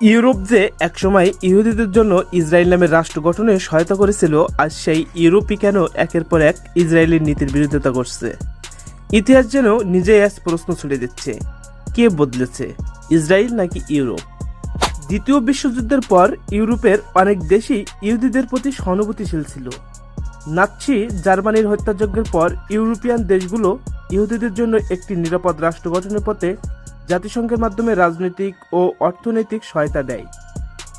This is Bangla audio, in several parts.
ইউরোপ যে একসময় ইহুদিদের জন্য ইসরায়েল নামের রাষ্ট্র গঠনে সহায়তা করেছিল, আজ সেই ইউরোপই কেন একের পর এক ইসরায়েলের নীতির বিরোধিতা করছে? ইতিহাস যেন নিজেই আজ প্রশ্ন ছুড়ে দিচ্ছে, কে বদলেছে, ইসরায়েল নাকি ইউরোপ? দ্বিতীয় বিশ্বযুদ্ধের পর ইউরোপের অনেক দেশই ইহুদিদের প্রতি সহানুভূতিশীল ছিল। নাৎসি জার্মানির হত্যাযজ্ঞের পর ইউরোপিয়ান দেশগুলো ইহুদিদের জন্য একটি নিরাপদ রাষ্ট্র গঠনের পথে জাতিসংঘের মাধ্যমে রাজনৈতিক ও অর্থনৈতিক সহায়তা দেয়।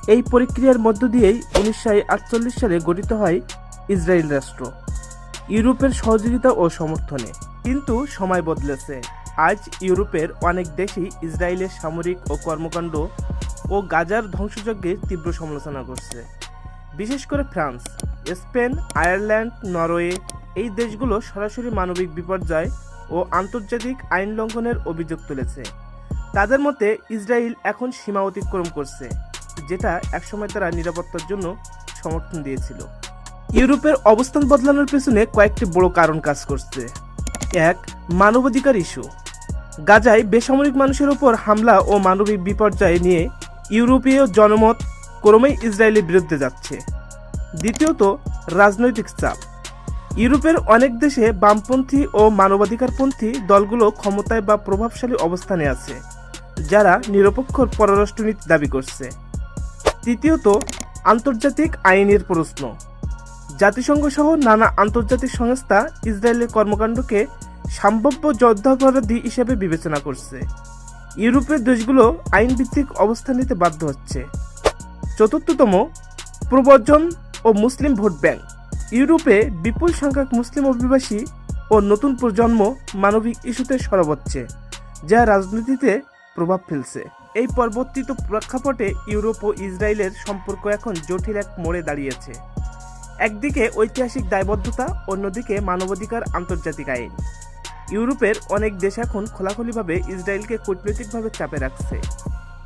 এই প্রক্রিয়ার মধ্য দিয়েই উনিশশো আটচল্লিশ সালে গঠিত হয় ইসরায়েল রাষ্ট্র। ইউরোপের সহযোগিতা ও সমর্থনে। কিন্তু সময় বদলেছে। আজ ইউরোপের অনেক দেশই ইসরায়েলের সামরিক ও কর্মকাণ্ড ও গাজার ধ্বংসযজ্ঞের তীব্র সমালোচনা করছে। বিশেষ করে ফ্রান্স, স্পেন, আয়ারল্যান্ড, নরওয়ে এই দেশগুলো সরাসরি মানবিক বিপর্যয় ও আন্তর্জাতিক আইন লঙ্ঘনের অভিযোগ তুলেছে। তাদের মতে ইসরায়েল এখন সীমা অতিক্রম করছে, যেটা একসময় তারা নিরাপত্তার জন্য সমর্থন দিয়েছিল। ইউরোপের অবস্থান বদলানোর পেছনে কয়েকটি বড় কারণ কাজ করছে। এক, মানবাধিকার ইস্যু। গাজায় বেসামরিক মানুষের ওপর হামলা ও মানবিক বিপর্যয় নিয়ে ইউরোপীয় জনমত ক্রমেই ইসরায়েলের বিরুদ্ধে যাচ্ছে। দ্বিতীয়ত, রাজনৈতিক চাপ। ইউরোপের অনেক দেশে বামপন্থী ও মানবাধিকারপন্থী দলগুলো ক্ষমতায় বা প্রভাবশালী অবস্থানে আছে। যারা নিরপেক্ষ পররাষ্ট্রনীতি দাবি করছে। তৃতীয়ত, আন্তর্জাতিক আইনের প্রশ্ন। জাতিসংঘ সহ নানা আন্তর্জাতিক সংস্থা ইসরায়েলের কর্মকাণ্ডকে সম্ভাব্য যুদ্ধাপরাধী হিসেবে বিবেচনা করছে। ইউরোপের দেশগুলো আইনভিত্তিক অবস্থান নিতে বাধ্য হচ্ছে। চতুর্থতম প্রবর্জন ও মুসলিম ভোট ব্যাংক। ইউরোপে বিপুল সংখ্যক মুসলিম অভিবাসী ও নতুন প্রজন্ম মানবিক ইস্যুতে সরব হচ্ছে, যা রাজনীতিতে প্রভাব ফেলছে। এই পরবর্তীত প্রেক্ষাপটে ইউরোপ ও ইসরায়েলের সম্পর্ক এখন জটিল এক মোড়ে দাঁড়িয়েছে। একদিকে ঐতিহাসিক দায়বদ্ধতা, অন্যদিকে মানবাধিকার আন্তর্জাতিক আইন। ইউরোপের অনেক দেশ এখন খোলাখুলিভাবে ইসরায়েলকে কূটনৈতিকভাবে চাপে রাখছে।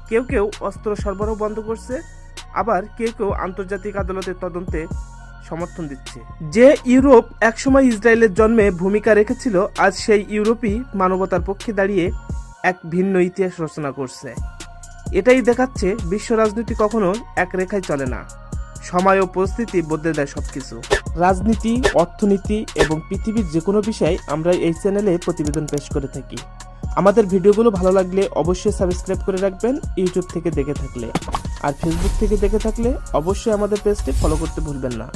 কেউ কেউ অস্ত্র সরবরাহ বন্ধ করছে, আবার কেউ কেউ আন্তর্জাতিক আদালতের তদন্তে সমর্থন দিচ্ছে। যে ইউরোপ একসময় ইসরায়েলের জন্মে ভূমিকা রেখেছিল, আজ সেই ইউরোপই মানবতার পক্ষে দাঁড়িয়ে এক ভিন্ন ইতিহাস রচনা করছে। এটাই দেখাচ্ছে বিশ্ব রাজনীতি কখনো এক রেখায় চলে না। সময় ও পরিস্থিতি বদলে দেয় সবকিছু। রাজনীতি, অর্থনীতি এবং পৃথিবীর যে কোনো বিষয় আমরা এই চ্যানেলে প্রতিবেদন পেশ করে থাকি। আমাদের ভিডিওগুলো ভালো লাগলে অবশ্যই সাবস্ক্রাইব করে রাখবেন, ইউটিউব থেকে দেখে থাকলে। আর ফেসবুক থেকে দেখে থাকলে অবশ্যই আমাদের পেজটি ফলো করতে ভুলবেন না।